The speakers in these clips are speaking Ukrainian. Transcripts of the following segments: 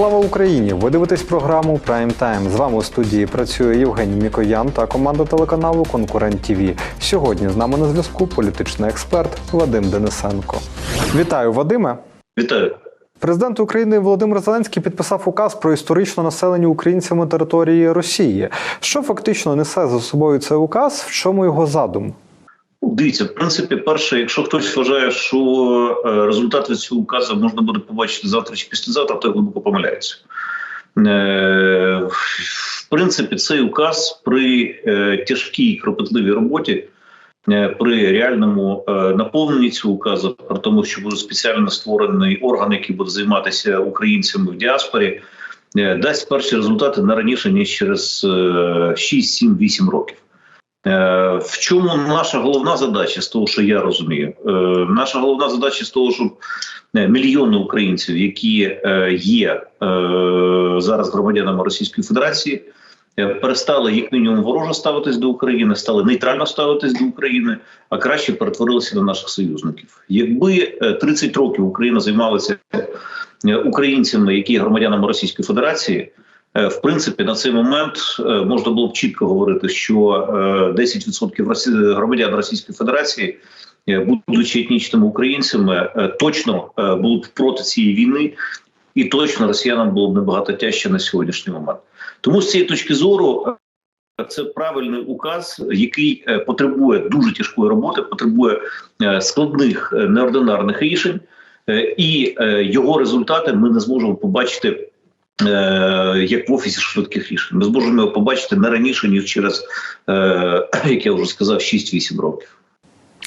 Слава Україні! Ви дивитесь програму Прайм Тайм. З вами у студії працює Євгеній Мікоян та команда телеканалу Конкурент ТІВІ. Сьогодні з нами на зв'язку політичний експерт Вадим Денисенко. Вітаю, Вадиме. Вітаю. Президент України Володимир Зеленський підписав указ про історичне населення українцями території Росії. Що фактично несе за собою цей указ? В чому його задум? Ну, Дивіться, в принципі, перше, якщо хтось вважає, що е, результати цього указу можна буде побачити завтра чи післязавтра, то глибоко помиляється. Е, В принципі, цей указ при е, тяжкій кропотливій роботі, при реальному наповненні цього указу, при тому, що буде спеціально створений орган, який буде займатися українцями в діаспорі, дасть перші результати не раніше ніж через е, 6, 7, 8 років. Е, В чому наша головна задача з того, що я розумію? Е, Наша головна задача з того, щоб е, мільйони українців, які є зараз громадянами Російської Федерації, перестали як мінімум вороже ставитись до України, стали нейтрально ставитись до України, а краще перетворилися на наших союзників. Якби е, 30 років Україна займалася українцями, які є громадянами Російської Федерації. Е, В принципі, на цей момент е, можна було б чітко говорити, що е, 10% громадян Російської Федерації, е, будучи етнічними українцями, е, точно е, були б проти цієї війни, і точно росіянам було б набагато тяжче на сьогоднішній момент. Тому з цієї точки зору. е, Це правильний указ, який е, потребує дуже тяжкої роботи, потребує е, складних е, неординарних рішень, е, і е, його результати ми не зможемо побачити е, як в офісі швидких рішень. Ми зможемо його побачити не раніше, ніж через, е, як я вже сказав, 6-8 років.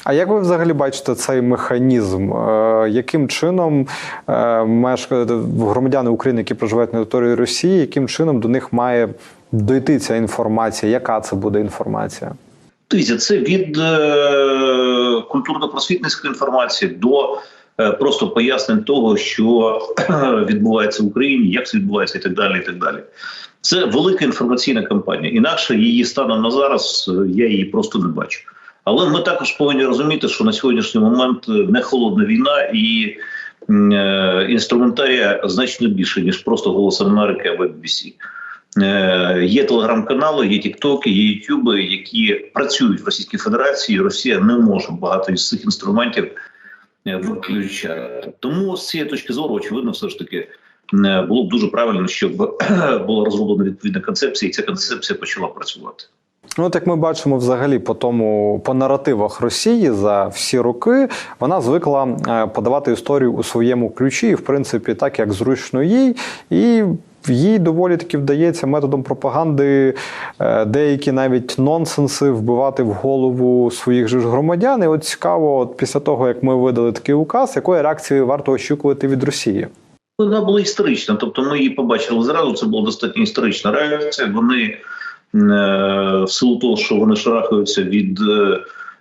А як ви взагалі бачите цей механізм? Е, Яким чином е, громадяни України, які проживають на території Росії, яким чином до них має дойти ця інформація? Яка це буде інформація? Дивіться, це від е, культурно-просвітницької інформації до е, просто пояснень того, що відбувається в Україні, як це відбувається, і так далі. І так далі. Це велика інформаційна кампанія. Інакше її станом на зараз е, я її просто не бачу. Але ми також повинні розуміти, що на сьогоднішній момент е, не холодна війна і е, інструментарія значно більше ніж просто голос Америки або BBC. Е, Є телеграм-канали, є Тіктоки, є Ютуби, які працюють в Російській Федерації. Росія не може багато із цих інструментів е, виключати. Тому з цієї точки зору, очевидно, все ж таки е, було б дуже правильно, щоб була розроблена відповідна концепція, і ця концепція почала працювати. Ну, от як ми бачимо, взагалі по тому по наративах Росії за всі роки вона звикла е, подавати історію у своєму ключі, і в принципі, так як зручно їй, і їй доволі таки вдається методом пропаганди е, деякі навіть нонсенси вбивати в голову своїх же ж громадян. І от цікаво, от після того як ми видали такий указ, якої реакції варто очікувати від Росії? Вона була історична, тобто ми її побачили зразу. Це була достатньо історична реакція. Вони е, в силу того, що вони шарахаються від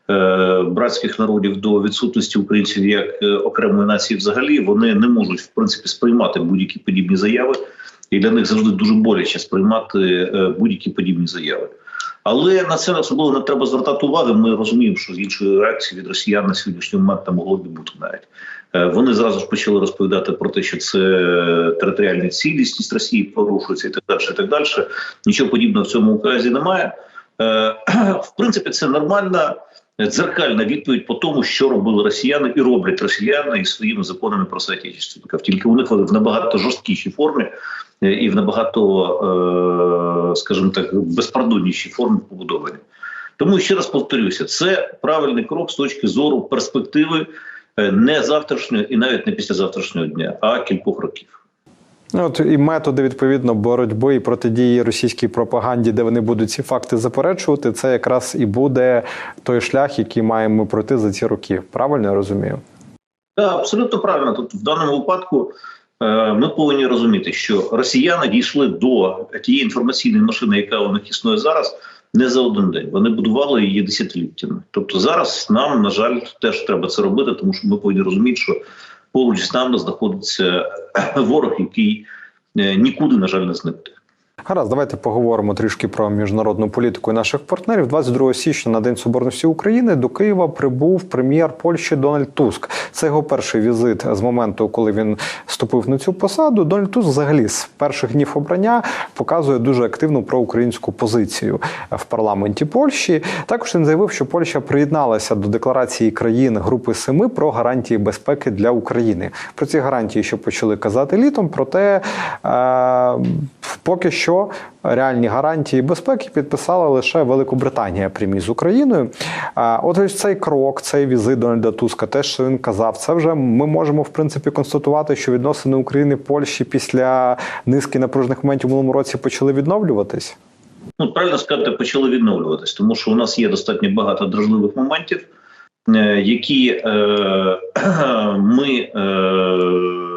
е, братських народів до відсутності українців як окремої нації, взагалі вони не можуть в принципі сприймати будь-які подібні заяви, і для них завжди дуже боляче сприймати е, будь-які подібні заяви. Але на це особливо не треба звертати увагу. Ми розуміємо, що з іншої реакції від росіян на сьогоднішній момент не могло б бути навіть. Е, Вони зразу ж почали розповідати про те, що це територіальна цілісність Росії порушується і так далі. І так далі. Нічого подібного в цьому указі немає. Е, В принципі, це нормальна дзеркальна відповідь по тому, що робили росіяни і роблять росіяни із своїми законами про соотечество. Тільки у них в набагато жорсткішій формі і в набагато, е, скажімо так, безпардоннішій формі побудовані. Тому ще раз повторюся, це правильний крок з точки зору перспективи е, не завтрашнього і навіть не післязавтрашнього дня, а кількох років. Ну, От і методи відповідно боротьби і протидії російській пропаганді, де вони будуть ці факти заперечувати, це якраз і буде той шлях, який маємо пройти за ці роки. Правильно я розумію? Так, абсолютно правильно. Тут в даному випадку ми повинні розуміти, що росіяни дійшли до тієї інформаційної машини, яка у них існує зараз, не за один день. Вони будували її десятиліттями. Тобто зараз нам, на жаль, теж треба це робити, тому що ми повинні розуміти, що поруч з нами знаходиться ворог, який е, нікуди, на жаль, не зникне. Гаразд, давайте поговоримо трішки про міжнародну політику і наших партнерів. 22 січня на День Соборності України до Києва прибув прем'єр Польщі Дональд Туск. Це його перший візит з моменту, коли він вступив на цю посаду. Дональд Туск взагалі з перших днів обрання показує дуже активну проукраїнську позицію в парламенті Польщі. Також він заявив, що Польща приєдналася до декларації країн Групи Семи про гарантії безпеки для України. Про ці гарантії, що почали казати літом, проте е, поки що реальні гарантії безпеки підписала лише Великобританія прямі з Україною. От ось цей крок, цей візит Дональда Туска, те, що він казав, це вже ми можемо в принципі констатувати, що відносини України Польщі після низки напружених моментів минулому році почали відновлюватись. Ну, правильно сказати, почали відновлюватись, тому що у нас є достатньо багато дражливих моментів, е, які е, ми. Е,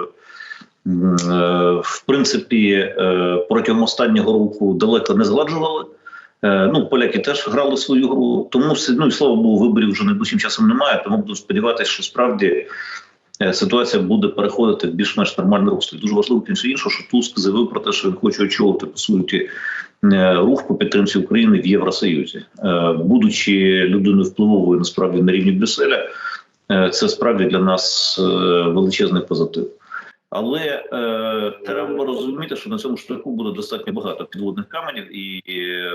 в принципі, е, протягом останнього року далеко не згладжували. Е, Ну, поляки теж грали свою гру, тому ну, і слава Богу, виборів вже найближчим часом немає. Тому буду сподіватися, що справді ситуація буде переходити в більш-менш нормальне русло. Дуже важливо тим інше іншого, що Туск заявив про те, що він хоче очолити по суті рух по підтримці України в Євросоюзі, будучи людиною впливовою насправді на рівні Брюсселя, це справді для нас величезний позитив. Але е, треба розуміти, що на цьому шляху буде достатньо багато підводних каменів, і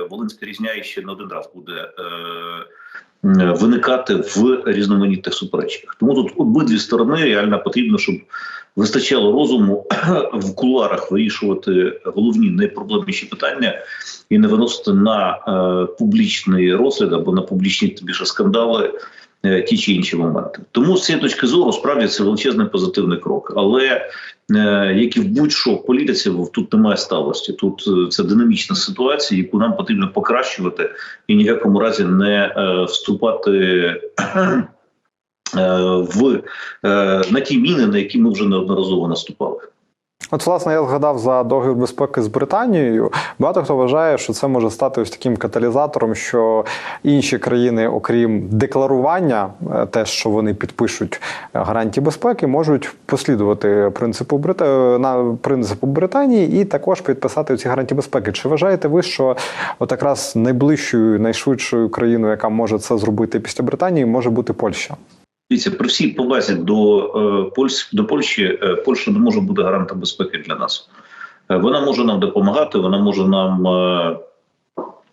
Волинська різня ще не один раз буде е, виникати в різноманітних суперечках. Тому тут обидві сторони реально потрібно, щоб вистачало розуму в кулуарах вирішувати головні найпроблемніші питання і не виносити на е, публічний розгляд або на публічні більше скандали. Е, ті чи інші моменти. Тому з цієї точки зору справді це величезний позитивний крок. Але е, як і в будь-що в політиці, тут немає сталості. Тут е, це динамічна ситуація, яку нам потрібно покращувати і ні в якому разі не вступати. В на ті міни, на які ми вже неодноразово наступали. От, власне, я згадав за договір безпеки з Британією. Багато хто вважає, що це може стати ось таким каталізатором, що інші країни, окрім декларування, е, те, що вони підпишуть гарантії безпеки, можуть послідувати принципу Брит... на принципу Британії і також підписати ці гарантії безпеки. Чи вважаєте ви, що от якраз найближчою, найшвидшою країною, яка може це зробити після Британії, може бути Польща? Дивіться, при всій повазі до е, Польщі, до Польщі, е, Польща не може бути гарантом безпеки для нас. Е, вона може нам допомагати, вона може нам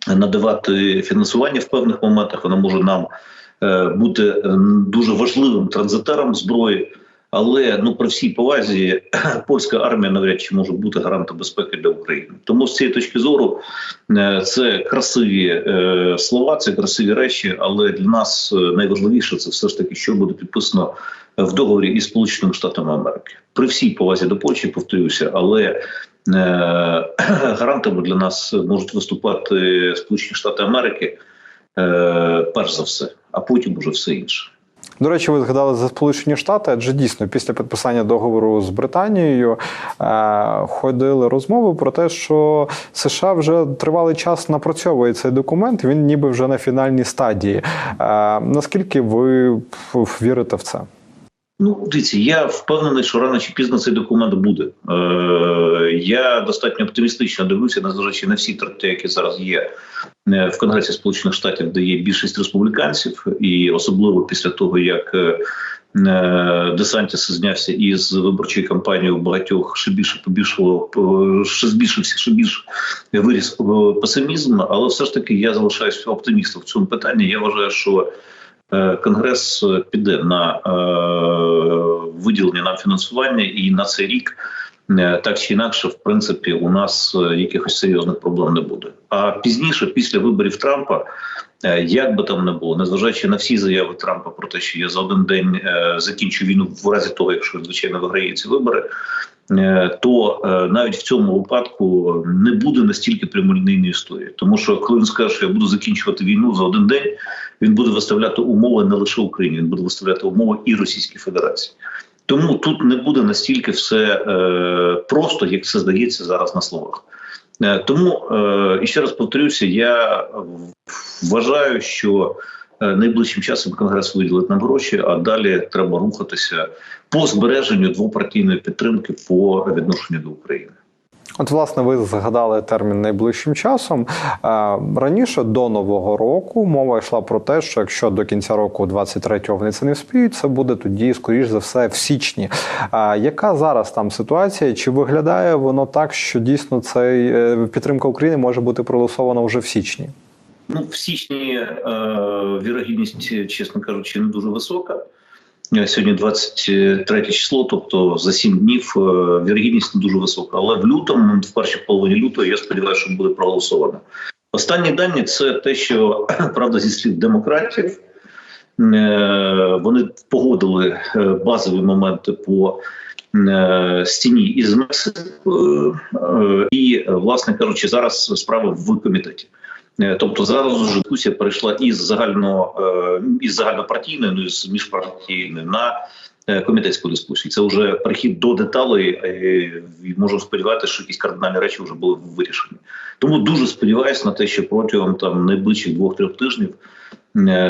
надавати фінансування в певних моментах. Вона може нам бути дуже важливим транзитером зброї. Але ну при всій повазі польська армія навряд чи може бути гарантом безпеки для України. Тому з цієї точки зору е, це красиві е, слова, це красиві речі. Але для нас е, найважливіше це все ж таки, що буде підписано в договорі із Сполученими Штатами Америки. При всій повазі до Польщі повторюся, але гарантами для нас можуть виступати Сполучені Штати Америки перш за все, а потім уже все інше. До речі, ви згадали за Сполучені Штати, адже дійсно після підписання договору з Британією е, ходили розмови про те, що США вже тривалий час напрацьовує цей документ. Він ніби вже на фінальній стадії. Е, наскільки ви вірите в це? Ну, дивіться, я впевнений, що рано чи пізно цей документ буде. Е, Я достатньо оптимістично дивлюся, незважаючи на всі тракти, які зараз є е, в Конгресі Сполучених Штатів, де є більшість республіканців, і особливо після того, як е, е Десантіс знявся із виборчої кампанії у багатьох ще більше побільшало ще збільшився, ще більше виріс песимізм. Але все ж таки я залишаюся оптимістом в цьому питанні. Я вважаю, що Конгрес піде на е, виділення нам фінансування, і на цей рік е, так чи інакше, в принципі, у нас якихось серйозних проблем не буде. А пізніше, після виборів Трампа, як би там не було, незважаючи на всі заяви Трампа про те, що я за один день закінчу війну в разі того, якщо звичайно виграє ці вибори. То навіть в цьому випадку не буде настільки прямолінійної історії, тому що коли він скаже, що я буду закінчувати війну за один день, він буде виставляти умови не лише Україні, він буде виставляти умови і Російській Федерації. Тому тут не буде настільки все е, просто, як це здається зараз на словах. Е, тому е, і ще раз повторюся, я вважаю, що е, найближчим часом конгрес виділить нам гроші, а далі треба рухатися по збереженню двопартійної підтримки по відношенню до України. От, власне, ви згадали термін найближчим часом. Е, Раніше до нового року мова йшла про те, що якщо до кінця року 23-го вони це не вспіють, це буде тоді, скоріш за все, в січні. А яка зараз там ситуація? Чи виглядає воно так, що дійсно цей е, підтримка України може бути проголосована вже в січні? Ну, в січні е, вірогідність, чесно кажучи, не дуже висока. Е, Сьогодні 23 число, тобто за 7 днів е, вірогідність не дуже висока. Але в лютому, в першій половині лютого, я сподіваюся, що буде проголосовано. Останні дані це те, що правда зі слів демократів. е, Вони погодили базові моменти по стіні із Мексикою, і, власне кажучи, зараз справа в комітеті. Е, Тобто зараз вже дискусія перейшла із загально е, із загальнопартійної, ну із міжпартійної на е, комітетську дискусію. Це вже перехід до деталей. і Можу сподіватися, що якісь кардинальні речі вже були вирішені. Тому дуже сподіваюся на те, що протягом там найближчих двох-трьох тижнів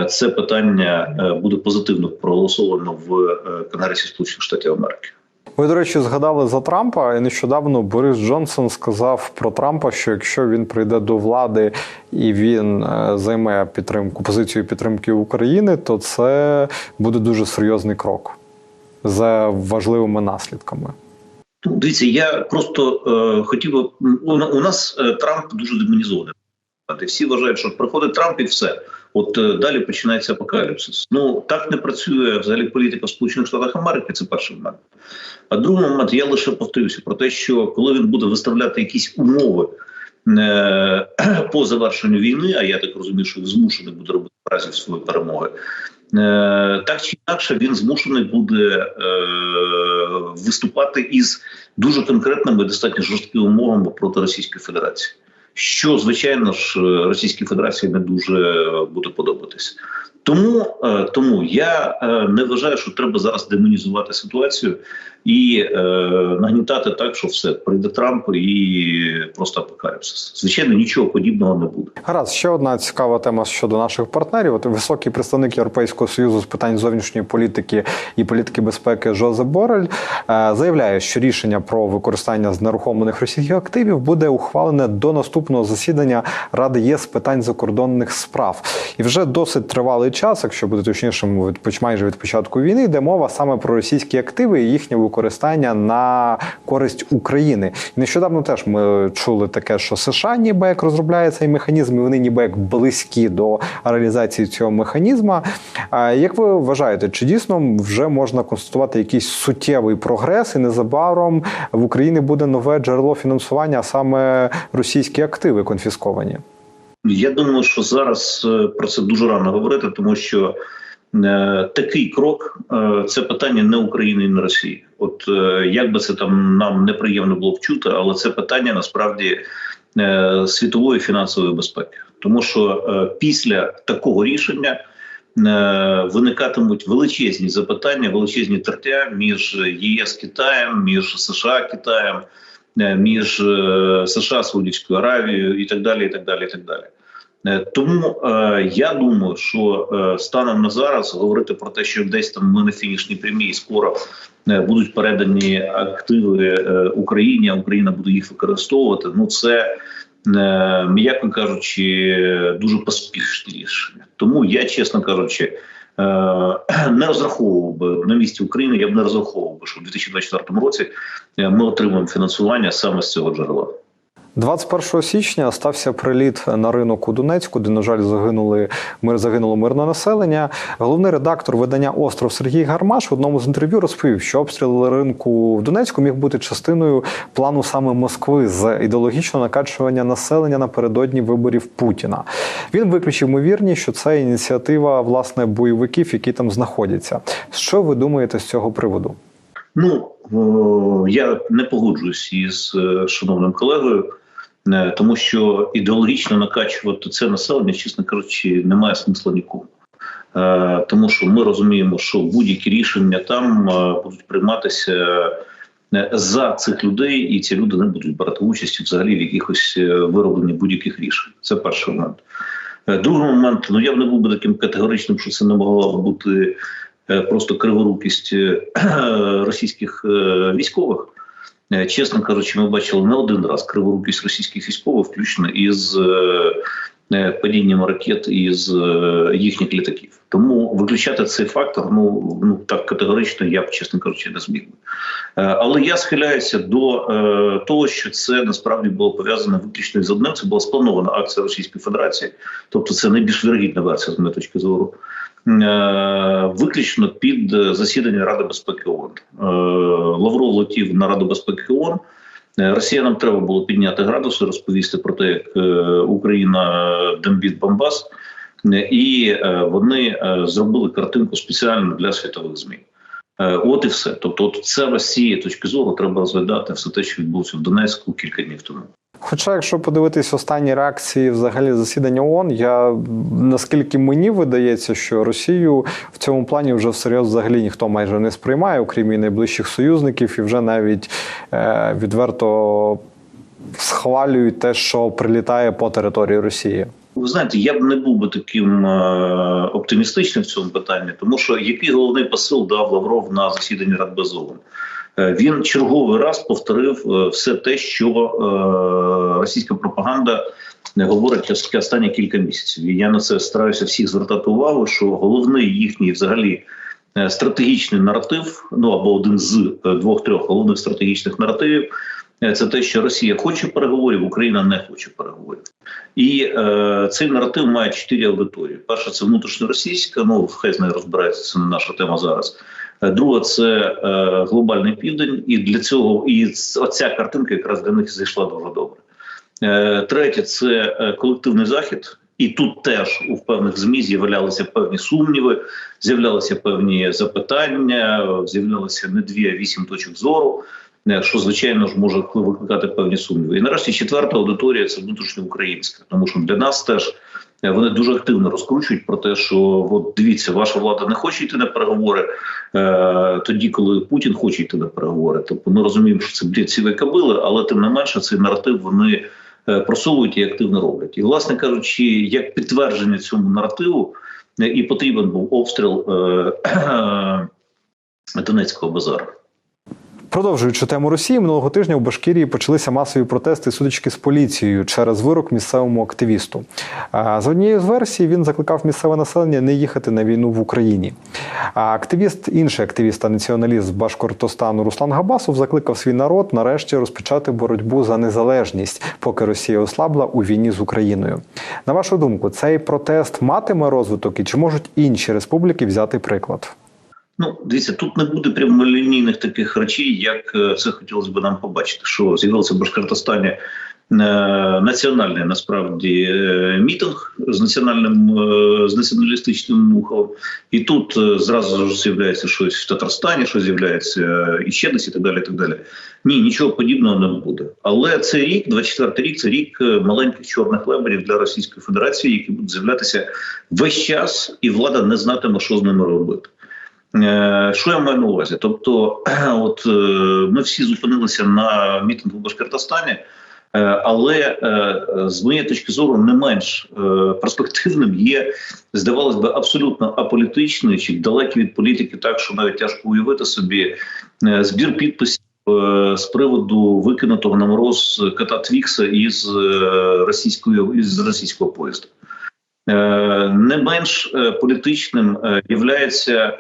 це питання буде позитивно проголосовано в Конгресі Сполучених Штатів Америки. Ви, до речі, згадали за Трампа, і нещодавно Борис Джонсон сказав про Трампа, що якщо він прийде до влади і він е, займе підтримку позицію підтримки України, то це буде дуже серйозний крок за важливими наслідками. Ну, Дивіться, я просто е, хотів би у, нас е, Трамп дуже демонізований. Всі вважають, що приходить Трамп і все. От е, далі починається апокаліпсис. Ну так не працює взагалі політика Сполучених Штатах Америки. Це перший момент. А другий момент я лише повторюся про те, що коли він буде виставляти якісь умови е, по завершенню війни, а я так розумію, що він змушений буде робити в разі своєї перемоги. Е, так чи інакше він змушений буде е, виступати із дуже конкретними достатньо жорсткими умовами проти Російської Федерації. Що звичайно ж Російській Федерації не дуже буде подобатись, тому е, тому я е, не вважаю, що треба зараз демонізувати ситуацію і е, нагнітати так, що все прийде Трамп і просто апокаліпсис. Звичайно, нічого подібного не буде. Гаразд, ще одна цікава тема щодо наших партнерів. От високий представник Європейського союзу з питань зовнішньої політики і політики безпеки Жозеп Борель заявляє, що рішення про використання знерухомлених російських активів буде ухвалене до наступного засідання Ради ЄС з питань закордонних справ. І вже досить тривалий час, якщо бути точнішим, від майже від початку війни, йде мова саме про російські активи і їхнє використання на користь України. І нещодавно теж ми чули таке, що США ніби як розробляє цей механізм, і вони ніби як близькі до реалізації цього механізму. Як ви вважаєте, чи дійсно вже можна констатувати якийсь суттєвий прогрес, і незабаром в Україні буде нове джерело фінансування, а саме російські активи конфісковані? Я думаю, що зараз е, про це дуже рано говорити, тому що е, такий крок е, це питання не України і не Росії. От як би це там нам неприємно було б чути, але це питання насправді світової фінансової безпеки, тому що після такого рішення. Виникатимуть величезні запитання, величезні тертя між ЄС Китаєм, між США Китаєм, між е, США Саудівською Аравією і так далі. і так далі, і так далі. Е, Тому е, я думаю, що станом на зараз говорити про те, що десь там ми на фінішній прямій і скоро будуть передані активи Україні, а Україна буде їх використовувати. Ну це м'яко кажучи, дуже поспішне рішення. Тому я, чесно кажучи, не розраховував би на місці України. Я б не розраховував би, що в 2024 році е, ми отримаємо фінансування саме з цього джерела. 21 січня стався приліт на ринок у Донецьку, де, на жаль, загинули мир загинуло мирне населення. Головний редактор видання Остров Сергій Гармаш в одному з інтерв'ю розповів, що обстріл ринку в Донецьку міг бути частиною плану саме Москви з ідеологічного накачування населення напередодні виборів Путіна. Він виключив ймовірність, що це ініціатива власне бойовиків, які там знаходяться. Що ви думаєте з цього приводу? Ну я не погоджуюсь із е, шановним колегою, е, тому що ідеологічно накачувати це населення, чесно кажучи, немає смисла нікому. Е, Тому що ми розуміємо, що будь-які рішення там е, будуть прийматися е, за цих людей, і ці люди не будуть брати участь взагалі в якихось е, виробленні будь-яких рішень. Це перший момент. Е, Другий момент, ну я б не був би таким категоричним, що це не могла б бути е, просто криворукість е, російських е, військових. Е, Чесно кажучи, ми бачили не один раз криворукість російських військових, включно із е, е, падінням ракет із їхніх літаків. Тому виключати цей фактор, ну ну так категорично, я б чесно кажучи, не зміг би. Е, Але я схиляюся до е, того, що це насправді було пов'язано виключно з одним. Це була спланована акція Російської Федерації, тобто це найбільш вірогідна версія з моєї точки зору. Е, Виключно під засідання Ради безпеки ООН. Е, Лавров летів на Раду безпеки ООН. Е, Росіянам треба було підняти градуси, розповісти про те, як Україна дембіт Бомбас, і вони зробили картинку спеціально для світових ЗМІ. Е, От і все. Тобто, от це цієї точки зору треба розглядати все те, що відбулося в Донецьку кілька днів тому. Хоча, якщо подивитись останні реакції взагалі засідання ООН, я наскільки мені видається, що Росію в цьому плані вже всерйоз взагалі ніхто майже не сприймає, окрім її найближчих союзників, і вже навіть е, відверто схвалюють те, що прилітає по території Росії. Ви знаєте, я б не був би таким е, оптимістичним в цьому питанні, тому що який головний посил дав Лавров на засіданні Радбез ООН? Е, Він черговий раз повторив е, все те, що е, російська пропаганда говорить останні кілька місяців. І я на це стараюся всіх звертати увагу, що головний їхній взагалі е, стратегічний наратив, ну або один з е, двох-трьох головних стратегічних наративів, е, це те, що Росія хоче переговорів, Україна не хоче переговорів. І е, цей наратив має чотири аудиторії. Перша це внутрішньоросійська, ну хай з нею розбирається, це не наша тема зараз. Друга це е, глобальний південь, і для цього і оця картинка якраз для них зайшла дуже добре. Е, Третє це е, колективний захід. І тут теж у певних змі з'являлися певні сумніви, з'являлися певні запитання, з'являлися не дві, а вісім точок зору, що звичайно ж може викликати певні сумніви. І нарешті четверта аудиторія це внутрішньоукраїнська, тому що для нас теж вони дуже активно розкручують про те, що от дивіться, ваша влада не хоче йти на переговори е, тоді, коли Путін хоче йти на переговори. Тобто ми розуміємо, що це сівої кабили, але тим не менше цей наратив вони е, просовують і активно роблять. І, власне кажучи, як підтвердження цьому наративу, е, і потрібен був обстріл е, Донецького базару. Продовжуючи тему Росії, минулого тижня в Башкірії почалися масові протести судочки з поліцією через вирок місцевому активісту. За однією з версій він закликав місцеве населення не їхати на війну в Україні. А активіст, інший активіст та націоналіст з Башкортостану Руслан Габасов закликав свій народ нарешті розпочати боротьбу за незалежність, поки Росія ослабла у війні з Україною. На вашу думку, цей протест матиме розвиток і чи можуть інші республіки взяти приклад? Ну, дивіться, тут не буде прямолінійних таких речей, як е, це хотілося б нам побачити, що з'явився в Башкортостані е, національний насправді е, мітинг з національним з націоналістичним мухом, і тут зразу ж з'являється щось в Татарстані, що з'являється е, і ще десь, і так далі. І так далі. Ні, нічого подібного не буде. Але цей рік, 24 рік, це рік маленьких чорних лебедів для Російської Федерації, які будуть з'являтися весь час, і влада не знатиме, що з ними робити. Е, Що я маю на увазі? Тобто, от е, ми всі зупинилися на мітингу в Башкортостані, е, але з моєї точки зору не менш перспективним є, здавалось би, абсолютно аполітичний чи далекий від політики, так що навіть тяжко уявити собі збір підписів. З приводу викинутого на мороз кота Твікса із російської із російського поїзду, Е, не менш політичним являється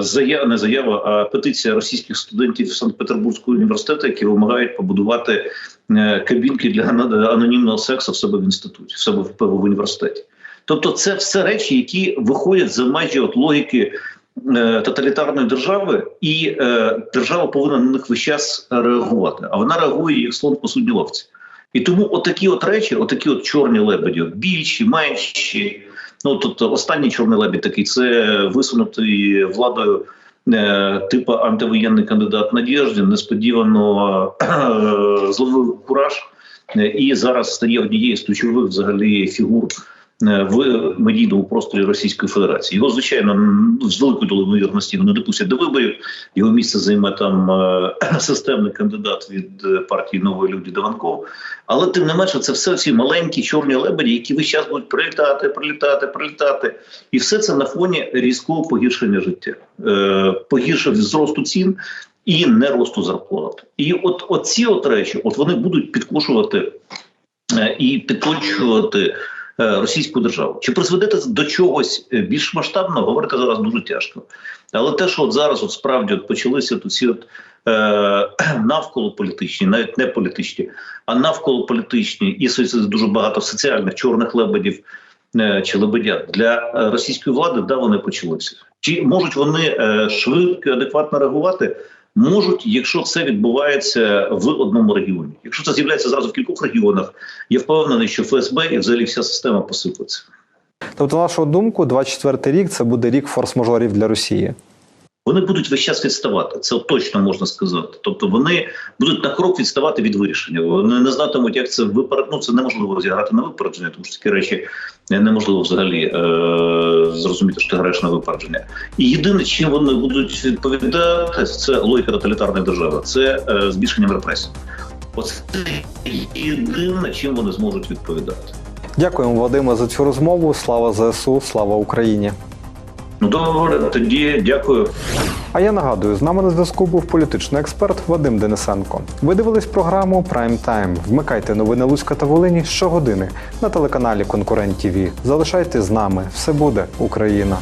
заява, не заява, а петиція російських студентів Санкт-Петербурзького університету, які вимагають побудувати е, кабінки для анонімного сексу в себе в інституті, в себе в, в університеті. Тобто, це все речі, які виходять за межі от логіки е, тоталітарної держави, і е, держава повинна на них весь час реагувати. А вона реагує як слон по судній ловці. І тому отакі от речі, отакі от чорні лебеді, більші, менші. Ну тобто, останній чорний лебідь такий це висунутий владою е, типу антивоєнний кандидат Надєжди, несподівано е, зловив кураж е, і зараз стає однією з ключових взагалі фігур. Е, В медійному просторі Російської Федерації його звичайно з великою долею ймовірності не допустять до виборів. Його місце займе там е, системний кандидат від е, партії Нової люди Даванков. Але тим не менше, це все ці маленькі чорні лебеді, які весь час будуть прилітати, прилітати, прилітати, і все це на фоні різкого погіршення життя, погіршення зросту цін і не росту зарплат. І от, от ці от речі, от вони будуть підкушувати і підточувати російську державу. Чи призведе це до чогось е, більш масштабного, говорити зараз дуже тяжко. Але те, що от зараз от справді от почалися тут ці от е, навколо політичні, навіть не політичні, а навколо політичні, і дуже багато соціальних чорних лебедів е, чи лебедят для е, російської влади, да, вони почалися. Чи можуть вони е, швидко і адекватно реагувати? Можуть, якщо це відбувається в одному регіоні. Якщо це з'являється зразу в кількох регіонах, я впевнений, що ФСБ і взагалі вся система посипеться. Тобто, на вашу думку, 24 рік це буде рік форс-мажорів для Росії. Вони будуть весь час відставати. Це точно можна сказати. Тобто вони будуть на крок відставати від вирішення. Вони не знатимуть, як це виперед... Ну, це неможливо зіграти на випередження, тому що такі речі неможливо взагалі е- зрозуміти, що ти граєш на випередження. І єдине, чим вони будуть відповідати, це логіка тоталітарної держави, це е- збільшенням репресій. Оце єдине, чим вони зможуть відповідати. Дякуємо, Вадиме, за цю розмову. Слава ЗСУ, слава Україні. Ну добре, тоді дякую. А я нагадую, з нами на зв'язку був політичний експерт Вадим Денисенко. Ви дивились програму Прайм Тайм. Вмикайте новини Луцька та Волині щогодини на телеканалі Конкурент ТІВІ. Залишайтесь з нами. Все буде Україна.